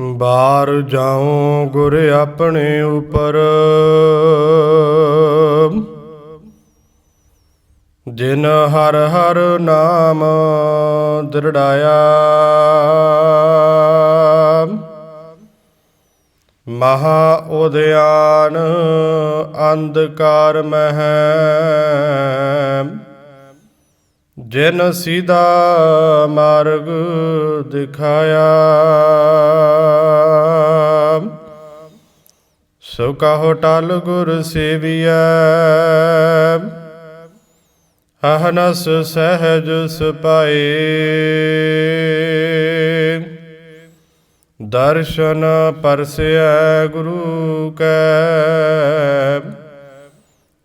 ਬਾਰ ਜਾਉ ਗੁਰ ਆਪਣੇ ਉਪਰ। ਜਿਨ ਹਰ ਹਰ ਨਾਮ ਦਰੜਾਇਆ। ਮਹਾ ਉਦਿਆਨ ਅੰਧਕਾਰ ਮਹਿ। ਜਿਨ ਸੀਧਾ ਮਾਰਗ ਦਿਖਾਇਆ, ਸੋ ਕਹੋ ਟਲ ਗੁਰ ਸੇਵੀਐ। ਅਹਨਸ ਸਹਿਜ ਸੁਪਾਏ। ਦਰਸ਼ਨ ਪਰਸਿਐ ਗੁਰੂ ਕੈ।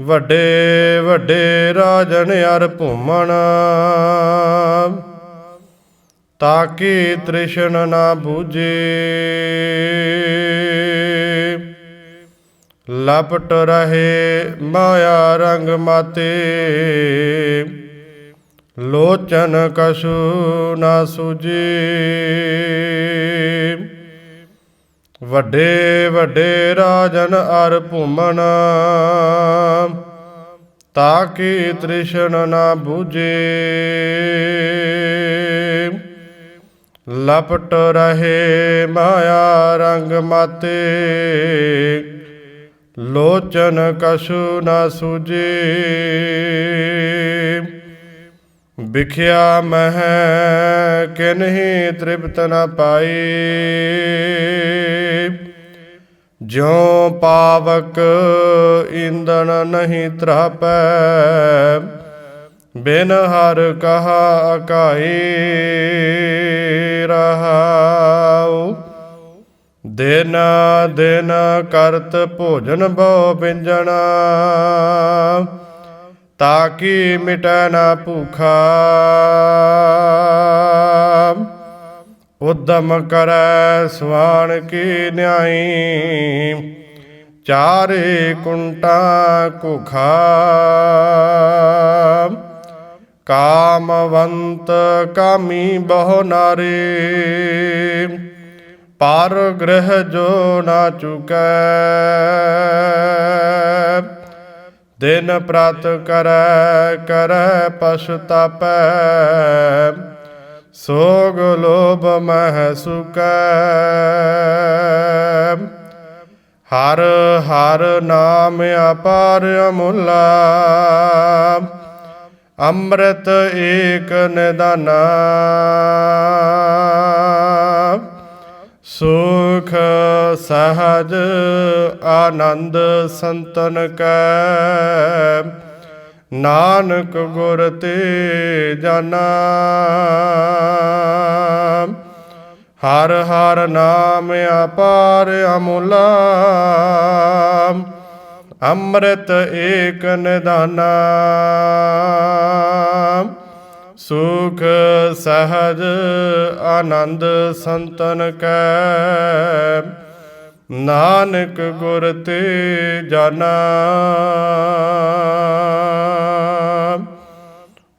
ਵੱਡੇ ਵੱਡੇ ਰਾਜਨ ਅਰ ਭੂਮਣ। ਤਾਕੀ ਤ੍ਰਿਸ਼ਨ ਨਾ ਬੂਝੇ। ਲਪਟ ਰਹੇ ਮਾਇਆ ਰੰਗ ਮਾਤੇ। ਲੋਚਨ ਕਛੂ ਨਾ ਸੁਜੇ ਵੱਡੇ ਵੱਡੇ ਰਾਜਨ ਅਰ ਭੂਮਣ ਤਾਕੀ ਤ੍ਰਿਸ਼ਨ ਨਾ ਬੂਝੇ। ਲਪਟ ਰਹੇ ਮਾਇਆ ਰੰਗ ਮਾਤੇ, ਲੋਚਨ ਕਛੂ ਨਾ ਸੁਜੇ ਵਿਖਿਆ ਮਹਿ, ਕਿਨਹੀ ਤ੍ਰਿਪਤ ਨਾ ਪਾਈ ਜਿਉ ਪਾਵਕ ਇੰਦਨ ਨਹੀਂ ਤ੍ਰਾਪੈ, ਬਿਨ ਹਰ ਕਹਾ ਅਕਾਈ ਰਹਾਉ। ਦਿਨ ਦਿਨ ਕਰਤ ਭੋਜਨ ਬਹੁ ਬਿੰਜਣਾ ਤਾਕੀ ਮਿਟੈ ਨਾ ਭੂਖਾ। ਉਦਮ ਕਰੈ ਸਵਾਣ ਕੀ ਨਿਆਈ। ਚਾਰੇ ਕੁੰਟਾ ਕੁਖਾ ਕਾਮਵੰਤ ਕਾਮੀ ਬਹੁ ਨਾਰੇ। ਪਾਰ ਗ੍ਰਹਿ ਜੋ ਨਾ ਚੁਕੈ। ਦਿਨ ਪ੍ਰਤ ਕਰੈ ਕਰੈ ਪਛਤਾਪੈ। ਸੋਗ ਲੋਭ ਮਹਿ ਸੁਕੈ। ਹਰ ਹਰ ਨਾਮ ਅਪਾਰ ਅਮੁੱਲਾ। ਅੰਮ੍ਰਿਤ ਏਕ ਨਿਦਾਨਾ ਸੁਖ ਸਹਜ ਆਨੰਦ ਸੰਤਨ ਕੈ। ਨਾਨਕ ਗੁਰ ਤੇ ਜਾਨਾ ਹਰ ਹਰ ਨਾਮ ਅਪਾਰ ਅਮੁਲਾ। ਅੰਮ੍ਰਿਤ ਏਕ ਨਿਦਾਨਾ। ਸੁਖ ਸਹਜ ਆਨੰਦ ਸੰਤਨ ਕੈ। ਨਾਨਕ ਗੁਰ ਤੇ ਜਾਨਾ